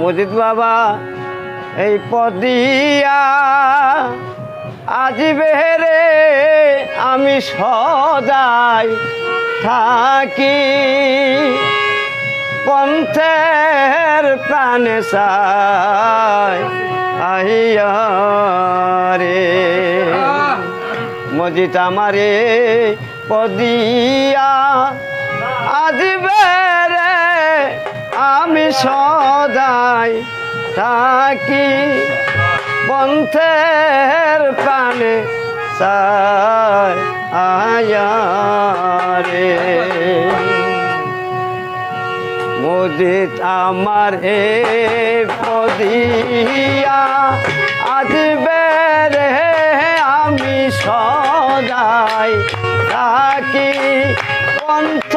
মজিদ বাবা, এই পদিয়া আজ বেরে আমি সদাই থাকি। পন্থের প্রাণে সাই আহিয়া মজিদ আমারে পদিয়া আজ বেরে আমি সদাই থাকি পন্থের প্রাণে সাই আয়া রে মোদিত আমার এ পদিয়া আজ বেরে আমি সদাই থাকি কণ্ঠ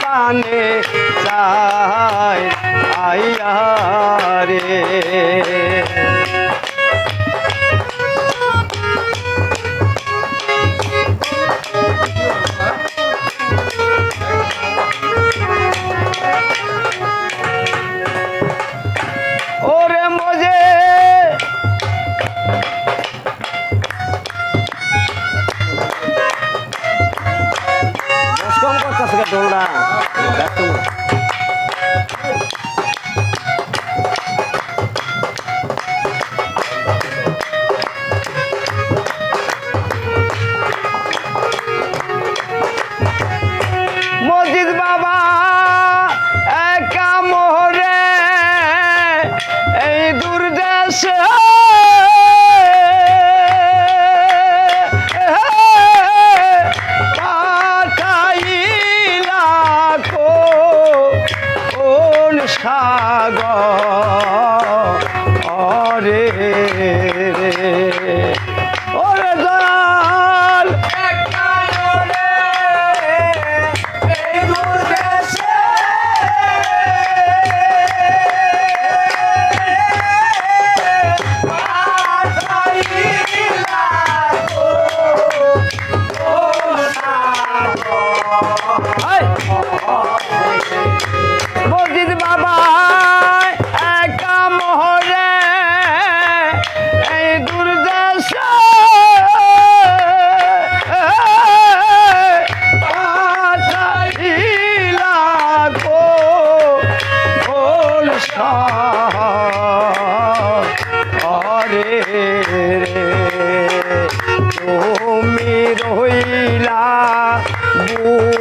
পানে চাই আইয়া রে কম করতেছে ডোলটা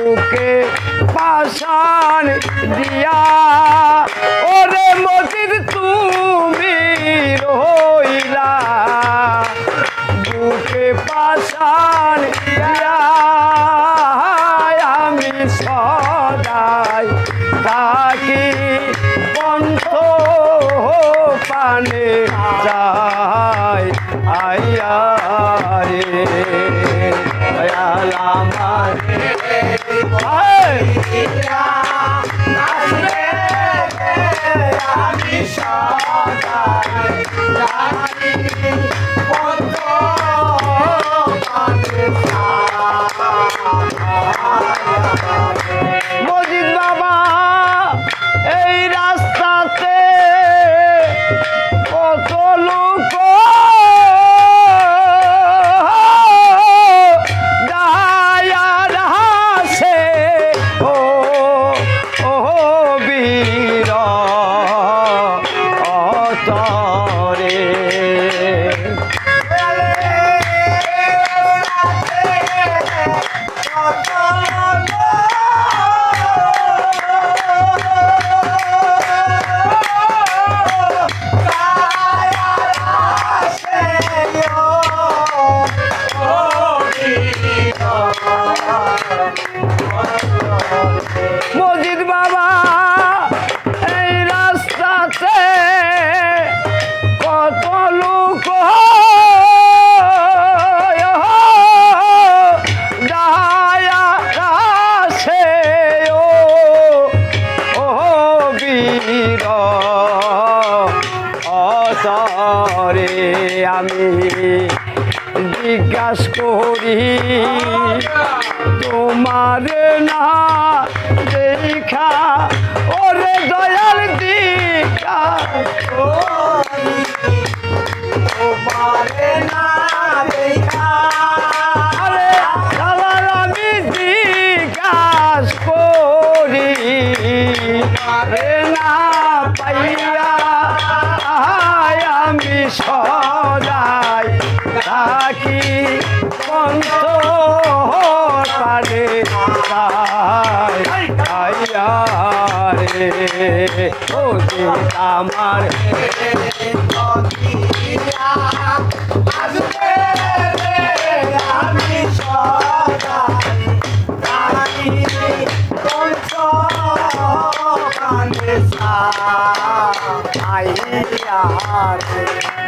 বুকে পাশান দিয়া, ওরে মসজিদ তুমি রইলা। বুকে পাশান দিয়া, আমি সদাই থাকি পন্থ পানে যাই। আইয়া রে দয়াল মজিদ 上 অন্তরে আমি জিজ্ঞাস করি তোমার না দেখা ওরে দয়াল দিকা তোমার না ও যে আমার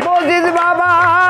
মজিদ বাবা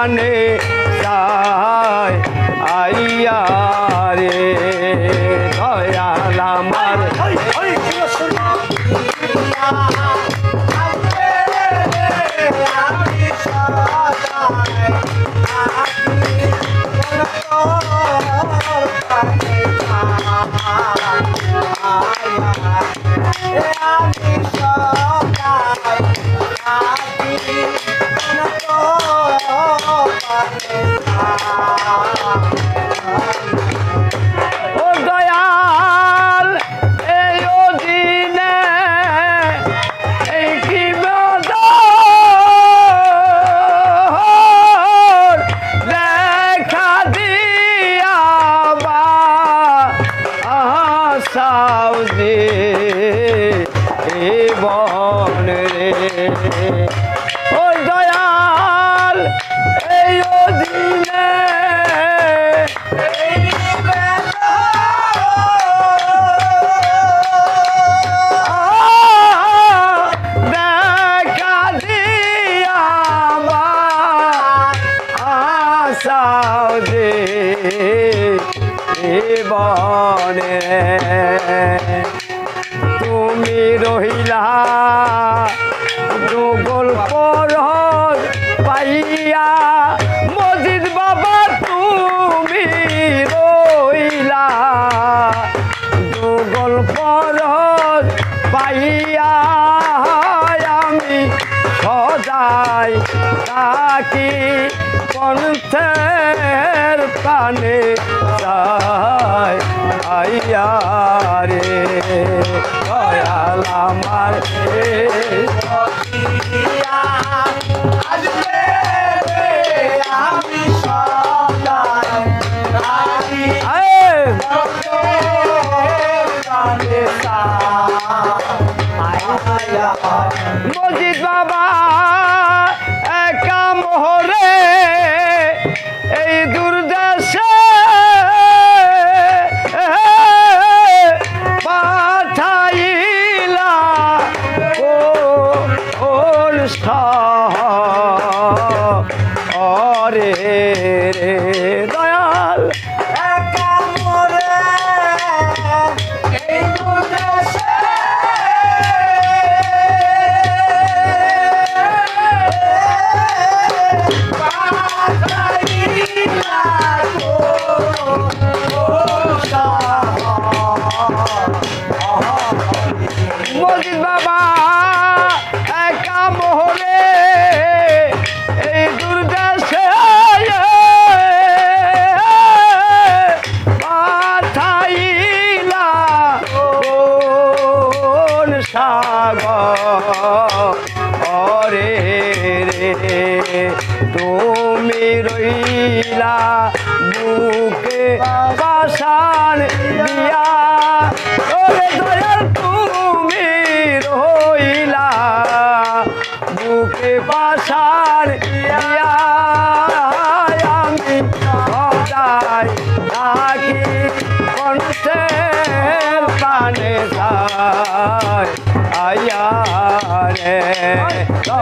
প্রাণে যায় আইয়া রে দয়াল আমার আমি পথের পানে আইয়া রে। দয়াল আমার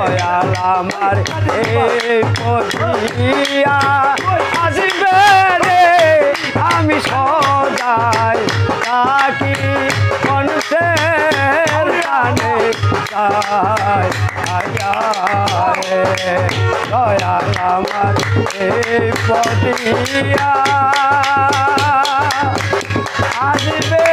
দয়াল আমার এই পথিয়া আসবে রে, আমি সদাই থাকি কণ্ঠের পানে যায় আয়া রে, দয়াল আমার এই পথিয়া আসবে